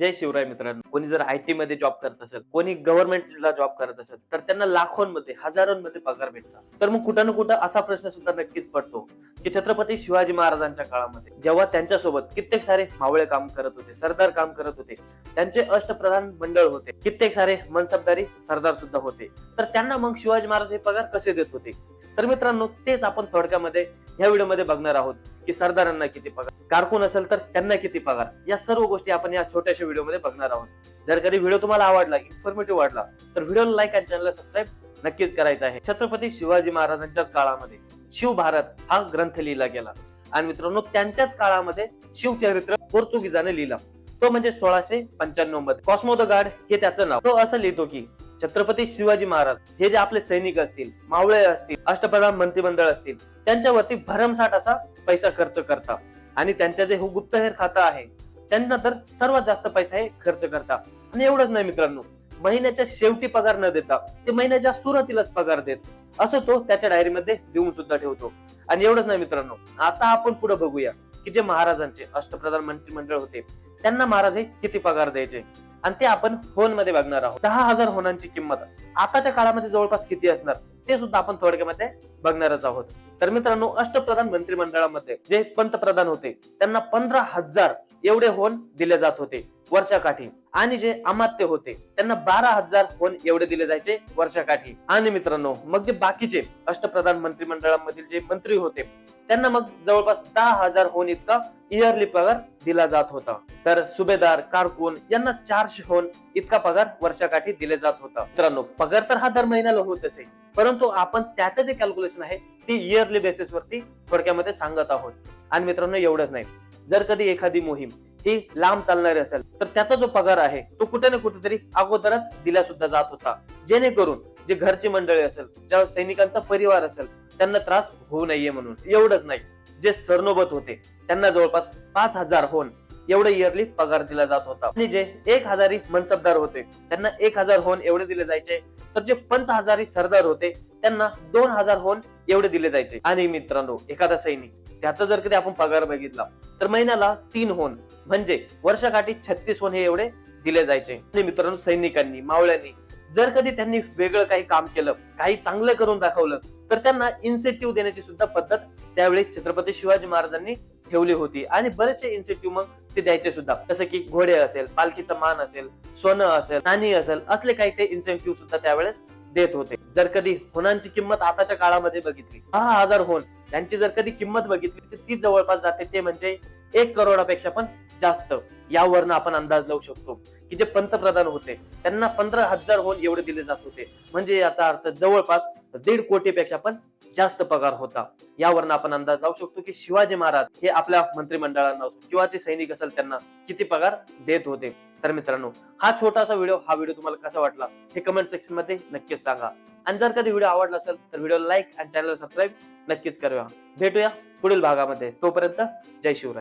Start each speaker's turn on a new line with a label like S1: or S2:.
S1: जय शिवराय मित्रांनो. कोणी जर आय टी मध्ये जॉब करत असेल कोणी गव्हर्नमेंटला जॉब करत असेल तर त्यांना लाखोंमध्ये हजारोंमध्ये पगार भेटतात. तर मग कुठं ना कुठं असा प्रश्न सुद्धा नक्कीच पडतो की छत्रपती शिवाजी महाराजांच्या काळामध्ये जेव्हा त्यांच्यासोबत कित्येक सारे मावळे काम करत होते सरदार काम करत होते त्यांचे अष्टप्रधान मंडळ होते कित्येक सारे मनसबदारी सरदार सुद्धा होते तर त्यांना मग शिवाजी महाराज हे पगार कसे देत होते? तर मित्रांनो तेच आपण थोडक्यामध्ये या व्हिडिओमध्ये बघणार आहोत की सरदारांना किती पगार कारकून असेल तर त्यांना किती पगार या सर्व गोष्टी आपण या छोट्याशा व्हिडिओमध्ये बघणार आहोत. जर कधी व्हिडिओ तुम्हाला आवडला इन्फॉर्मेटिव्ह वाटला तर व्हिडिओला लाईक आणि चॅनलला सबस्क्राईब नक्कीच करायचं आहे. छत्रपती शिवाजी महाराजांच्या काळामध्ये शिव भारत हा ग्रंथ लिहिला गेला. आणि मित्रांनो त्यांच्याच काळामध्ये शिवचरित्र पोर्तुगीजाने लिहिला. तो म्हणजे सोळाशे पंच्याण्णवमध्ये कॉस्मो द गार्ड हे त्याचं नाव. तो असं लिहितो की छत्रपती शिवाजी महाराज हे जे आपले सैनिक असतील मावळे असतील अष्टप्रधान मंत्रिमंडळ असतील त्यांच्यावरती भरमसाठ असा पैसा खर्च करता आणि त्यांच्या जे गुप्तहेर खातं आहे त्यांना तर सर्वात जास्त पैसा हे खर्च करता आणि एवढंच नाही मित्रांनो महिन्याच्या शेवटी पगार न देता ते महिन्याच्या सुरुवातीलाच पगार देत असं तो त्याच्या डायरीमध्ये लिहून सुद्धा ठेवतो. आणि एवढंच नाही मित्रांनो आता आपण पुढे बघूया की जे महाराजांचे अष्टप्रधान मंत्रिमंडळ होते त्यांना महाराज हे किती पगार द्यायचे? आणि ते आपण फोनमध्ये बघणार आहोत. दहा हजार होनांची किंमत. आताच्या काळामध्ये जवळपास किती असणार? ते सुद्धा आपण थोडक्यामध्ये बघणारच आहोत. तर मित्रांनो अष्टप्रधान मंत्रिमंडळामध्ये जे पंतप्रधान होते त्यांना पंधरा हजार एवढे होन दिले जात होते वर्षाकाठी. आणि जे अमात्य होते त्यांना बारा हजार होन एवढे दिले जायचे वर्षाकाठी. आणि मित्रांनो मग जे बाकीचे अष्टप्रधान मंत्रिमंडळामधील जे मंत्री होते त्यांना मग जवळपास दहा हजार होन इतका इयरली पगार दिला जात होता. तर सुभेदार कारकून यांना चारशे होन इतका पगार वर्षाकाठी दिले जात होता. मित्रांनो पगार तर हा दर महिन्याला होत असे परंतु आपण त्याचं जे कॅल्क्युलेशन आहे ती इयरली बेसिस वरती थोडक्यामध्ये सांगत आहोत. आणि मित्रांनो एवढंच नाही. जर कधी एखादी मोहीम ही लांब चालणारी असेल तर त्याचा जो पगार आहे तो कुठे ना कुठेतरी अगोदरच दिला सुद्धा जात होता. जेणेकरून जे घरची मंडळी असेल ज्या सैनिकांचा परिवार असेल त्यांना त्रास होऊ नये म्हणून. एवढंच नाही. जे सरनोबत होते त्यांना जवळपास पाच हजार होऊन एवढे इयरली पगार दिला जात होता. आणि जे एक हजारी मनसबदार होते त्यांना एक हजार होऊन एवढे दिले जायचे. तर जे पंच हजारी सरदार होते त्यांना दोन हजार होऊन एवढे दिले जायचे. आणि मित्रांनो एखादा सैनिक त्याचा जर कधी आपण पगार बघितला तर महिन्याला तीन होन म्हणजे वर्षाकाठी छत्तीस होन हे एवढे दिले जायचे. आणि मित्रांनो सैनिकांनी मावळ्यांनी जर कधी त्यांनी वेगळं काही काम केलं काही चांगलं करून दाखवलं तर त्यांना इन्सेंटिव्ह देण्याची सुद्धा पद्धत त्यावेळी छत्रपती शिवाजी महाराजांनी ठेवली होती. आणि बरेचसे इन्सेंटिव्ह मग ते द्यायचे सुद्धा. जसं की घोडे असेल पालखीचा मान असेल सोनं असेल नाणी असेल असले काही ते इन्सेंटिव्ह सुद्धा त्यावेळेस देत होते. जर कधी होनांची किंमत आताच्या काळामध्ये बघितली दहा हजार होन त्यांची जर कधी किंमत बघितली तर ती जवळपास जाते ते म्हणजे एक करोडापेक्षा पण जास्त. यावरनं आपण अंदाज लावू शकतो की जे पंतप्रधान होते त्यांना पंधरा हजार होन एवढे दिले जात होते. म्हणजे याचा अर्थ जवळपास दीड कोटीपेक्षा पण जास्त पगार होता. यावरनं आपण अंदाज लावू शकतो की शिवाजी महाराज हे आपल्या मंत्रिमंडळांना किंवा ते सैनिक असेल त्यांना किती पगार देत होते. तर मित्रांनो हा छोटासा व्हिडिओ हा व्हिडिओ तुम्हाला कसा वाटला हे कमेंट सेक्शनमध्ये नक्कीच सांगा. आणि जर कधी व्हिडिओ आवडला असेल तर व्हिडिओ लाईक आणि चॅनल सबस्क्राईब नक्कीच करूया. भेटूया पुढील भागामध्ये. तोपर्यंत जय शिवराय.